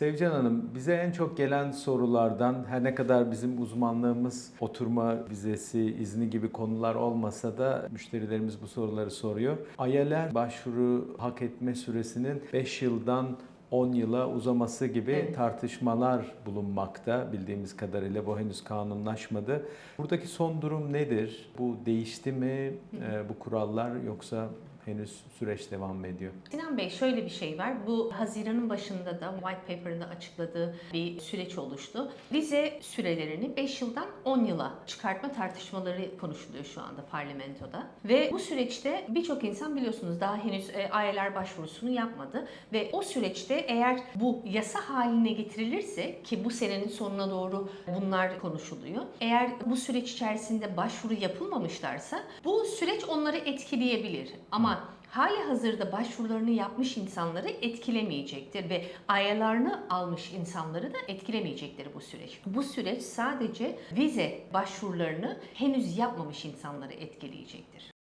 Sevcan Hanım, bize en çok gelen sorulardan her ne kadar bizim uzmanlığımız oturma vizesi, izni gibi konular olmasa da müşterilerimiz bu soruları soruyor. AYEL'er başvuru hak etme süresinin 5 yıldan 10 yıla uzaması gibi Evet. tartışmalar bulunmakta. Bildiğimiz kadarıyla bu henüz kanunlaşmadı. Buradaki son durum nedir? Bu değişti mi e, bu kurallar yoksa henüz süreç devam ediyor? Sinan Bey şöyle bir şey var. Bu Haziran'ın başında da White Paper'ında açıkladığı bir süreç oluştu. Vize sürelerini 5 yıldan 10 yıla çıkartma tartışmaları konuşuluyor şu anda parlamentoda. Ve bu süreçte birçok insan biliyorsunuz daha henüz e, aileler başvurusunu yapmadı. Ve o süreçte eğer bu yasa haline getirilirse ki bu senenin sonuna doğru bunlar konuşuluyor. Eğer bu süreç içerisinde başvuru yapılmamışlarsa bu süreç onları etkileyebilir. Ama hali hazırda başvurularını yapmış insanları etkilemeyecektir ve ayarlarını almış insanları da etkilemeyecektir bu süreç. Bu süreç sadece vize başvurularını henüz yapmamış insanları etkileyecektir.